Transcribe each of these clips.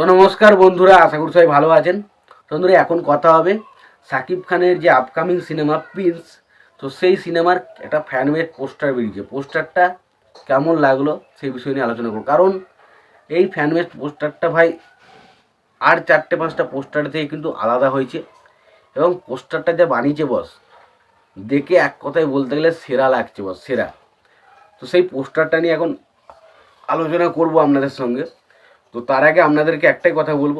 তো নমস্কার বন্ধুরা, আশা করি সবাই ভালো আছেন। বন্ধুরা, এখন কথা হবে সাকিব খানের যে আপকামিং সিনেমা প্রিন্স তো সেই সিনেমার একটা ফ্যানমেড পোস্টার বেরিয়েছে। পোস্টারটা কেমন লাগল সেই বিষয় নিয়ে আলোচনা করব। কারণ এই ফ্যানমেড পোস্টারটা ভাই, আর চারটে পাঁচটা পোস্টার থেকে কিন্তু আলাদা হয়েছে। এবং পোস্টারটা যা বানিয়েছে বস দেখে এক কথায় বলতে গেলে সেরা লাগছে বস সেরা। তো সেই পোস্টারটা নিয়ে এখন আলোচনা করব আপনাদের সঙ্গে। তো তার আগে আপনাদেরকে একটাই কথা বলব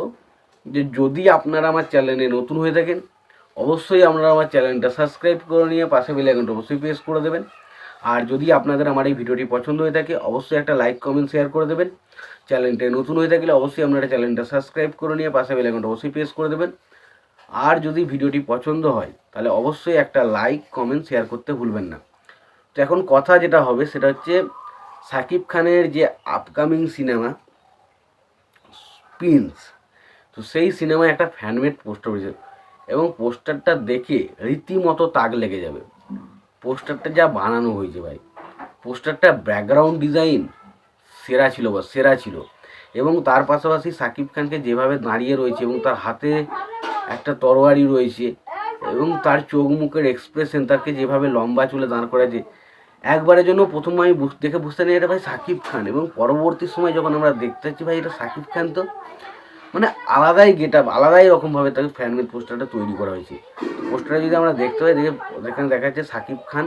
যে যদি আপনারা আমার চ্যানেলে নতুন হয়ে থাকেন, অবশ্যই আপনারা আমার চ্যানেলটা সাবস্ক্রাইব করে নিয়ে পাশে বেল আইকনটা অবশ্যই প্রেস করে দেবেন। আর যদি আপনাদের আমার এই ভিডিওটি পছন্দ হয়ে থাকে, অবশ্যই একটা লাইক, কমেন্ট, শেয়ার করে দেবেন। চ্যানেলটা নতুন হয়ে থাকলে অবশ্যই আপনারা চ্যানেলটা সাবস্ক্রাইব করে নিয়ে পাশে বেল আইকনটা অবশ্যই প্রেস করে দেবেন। আর যদি ভিডিওটি পছন্দ হয়, তাহলে অবশ্যই একটা লাইক, কমেন্ট, শেয়ার করতে ভুলবেন না। তো এখন কথা যেটা হবে, সেটা হচ্ছে সাকিব খানের যে আপকামিং সিনেমা প্রিন্স তো সেই সিনেমায় একটা ফ্যানমেড পোস্টার হয়েছে এবং পোস্টারটা দেখে রীতিমতো তাক লেগে যাবে। পোস্টারটা যা বানানো হয়েছে ভাই। পোস্টারটা ব্যাকগ্রাউন্ড ডিজাইন সেরা ছিল বা সেরা ছিল। এবং তার পাশাপাশি সাকিব খানকে যেভাবে দাঁড়িয়ে রয়েছে এবং তার হাতে একটা তরোয়ারি রয়েছে এবং তার চোখ মুখের এক্সপ্রেশন তাকে যেভাবে লম্বা চুলে দাঁড় করেছে একবারের জন্য প্রথম আমি দেখে বুঝতে নিয়ে এটা ভাই সাকিব খান এবং পরবর্তী সময় যখন আমরা দেখতে পাচ্ছি ভাই এটা সাকিব খান তো মানে আলাদাই গেট আপ আলাদাই রকমভাবে তাকে ফ্যানমেড পোস্টারটা তৈরি করা হয়েছে। পোস্টারটা যদি আমরা দেখতে পাই, দেখে এখানে দেখা যাচ্ছে সাকিব খান,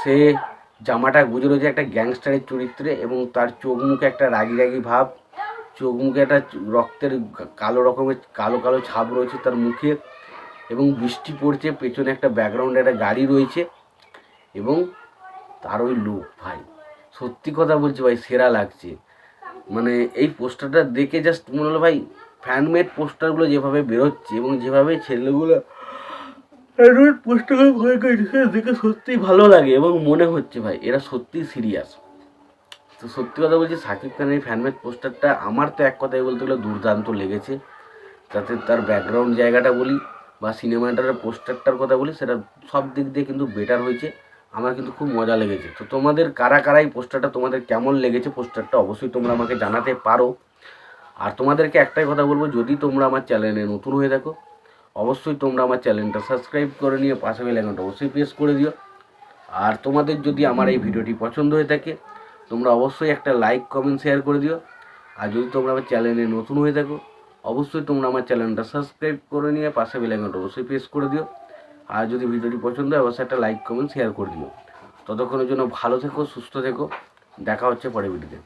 সে জামাটা গুজে রয়েছে একটা গ্যাংস্টারের চরিত্রে এবং তার চোখ মুখে একটা রাগি রাগি ভাব, চোখ মুখে একটা রক্তের কালো রকমের কালো কালো ছাপ রয়েছে তার মুখে এবং বৃষ্টি পড়ছে, পেছনে একটা ব্যাকগ্রাউন্ডে একটা গাড়ি রয়েছে এবং তার ওই লুক ভাই। সত্যি কথা বলছি ভাই, সেরা লাগছে। মানে এই পোস্টারটা দেখে জাস্ট মনে হলো ভাই ফ্যানমেড পোস্টারগুলো যেভাবে বেরোচ্ছে এবং যেভাবে ছেলেগুলো পোস্টারগুলো ভয় করে দেখে দেখে সত্যিই ভালো লাগে এবং মনে হচ্ছে ভাই, এরা সত্যিই সিরিয়াস তো সত্যি কথা বলছি, সাকিব খানের এই ফ্যানমেড পোস্টারটা আমার তো এক কথায় বলতে গেলে দুর্দান্ত লেগেছে। তাতে তার ব্যাকগ্রাউন্ড জায়গাটা বলি বা সিনেমাটার পোস্টারটার কথা বলি, সেটা সব দিক দিয়ে কিন্তু বেটার হয়েছে। আমার কিন্তু খুব মজা লেগেছে। তো তোমাদের কারা কারা এই পোস্টারটা, তোমাদের কেমন লেগেছে পোস্টারটা অবশ্যই তোমরা আমাকে জানাতে পারো। আর তোমাদেরকে একটাই কথা বলব, যদি তোমরা আমার চ্যানেলে নতুন হয়ে থাকো, অবশ্যই তোমরা আমার চ্যানেলটা সাবস্ক্রাইব করে নিয়ে পাশে বেল আইকনটা অবশ্যই প্রেস করে দিও। আর তোমাদের যদি আমার এই ভিডিওটি পছন্দ হয়ে থাকে, তোমরা অবশ্যই একটা লাইক, কমেন্ট, শেয়ার করে দিও। আর যদি তোমরা আমার চ্যানেলে নতুন হয়ে থাকো, অবশ্যই তোমরা আমার চ্যানেলটা সাবস্ক্রাইব করে নিয়ে পাশে বেল আইকনটা অবশ্যই প্রেস করে দিও। আর যদি ভিডিওটি পছন্দ হয়, অবশ্যই একটা লাইক কমেন্ট শেয়ার করে দিও। ততক্ষণের জন্য ভালো থেকো, সুস্থ থেকো। দেখা হচ্ছে পরে ভিডিওতে